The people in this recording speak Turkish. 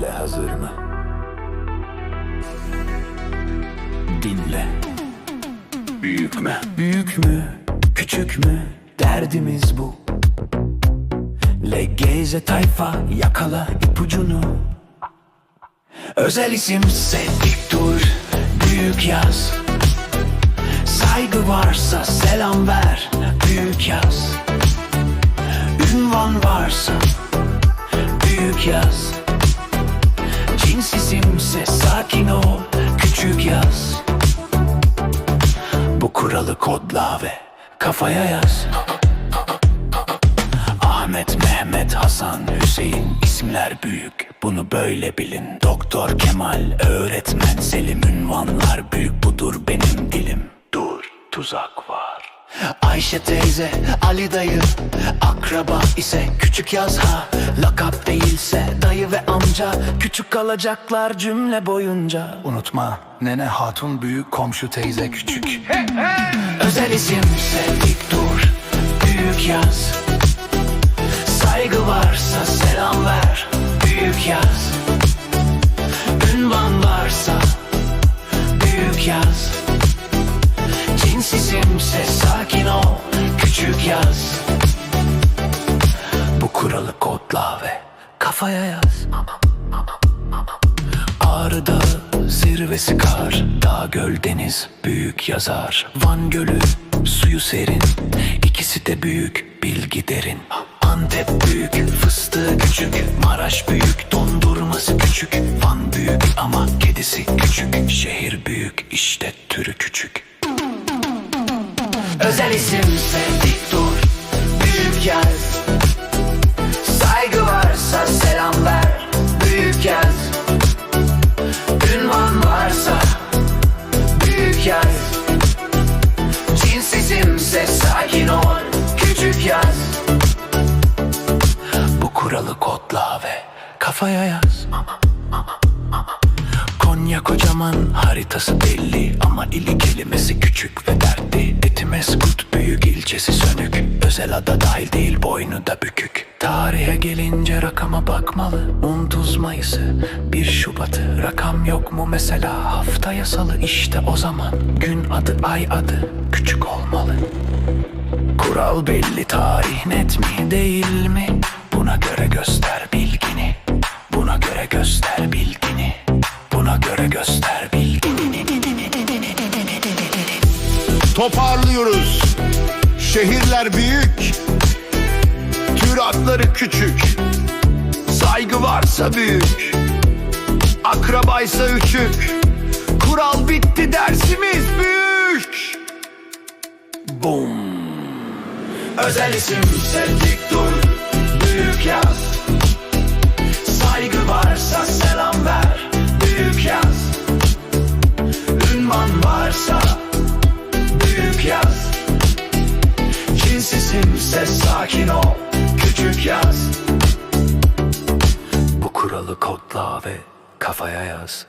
Dinle hazır? Dinle. Büyük mü? Büyük mü? Küçük mü? Derdimiz bu. Legeze tayfa yakala ipucunu. Özel isimse dik dur, büyük yaz. Saygı varsa selam ver, büyük yaz. Ünvan varsa büyük yaz. Cins isimse sakin ol, küçük yaz. Bu kuralı kodla ve kafaya yaz. Ahmet, Mehmet, Hasan, Hüseyin isimler büyük Bunu böyle bilin Doktor Kemal, öğretmen Selim Ünvanlar büyük budur benim dilim Dur tuzak var Ayşe teyze, Ali dayı Akraba ise küçük yaz ha. Lakap değilse dayı ve amca Küçük kalacaklar cümle boyunca. Unutma nene hatun büyük komşu teyze küçük. Özel isimse dik dur Büyük yaz. Saygı varsa selam ver Büyük yaz. Ünvan varsa Büyük yaz Cins isimse sakin ol Küçük yaz. Bu kuralı kodla ve Kafaya yaz. Ağrı Dağı zirvesi kar Dağ göl deniz büyük yazar. Van Gölü suyu serin İkisi de büyük bilgi derin. Antep büyük fıstığı küçük Maraş büyük dondurması küçük. Van büyük ama kedisi küçük Şehir büyük işte türü küçük Özel isimse dik dur Büyük yaz. Saygı varsa selam ver Büyük yaz. Ünvan varsa Büyük yaz. Cins isimse sakin ol Küçük yaz. Bu kuralı kodla ve Kafaya yaz Konya kocaman haritası belli. Ama ili kelimesi küçük ve dertli. Etimeskut büyük ilçesi sönük. Özel ada dahil değil boynu da bükük. Tarihe gelince rakama bakmalı Un tuz Mayıs'ı. Bir Şubat'ı Rakam yok mu mesela? Haftaya salı işte o zaman. Gün adı ay adı küçük olmalı. Kural belli tarih net mi değil mi? Buna göre göster bilgini. Buna göre göster bilgini Buna göre göster bilgini Toparlıyoruz. Şehirler büyük, tür adları küçük. Saygı varsa büyük, akrabaysa üçük. Kural bitti dersimiz büyük. Boom Özel isim dik dur Büyük yaz Cins isimse sakin ol. Küçük yaz. Bu kuralı kodla ve kafaya yaz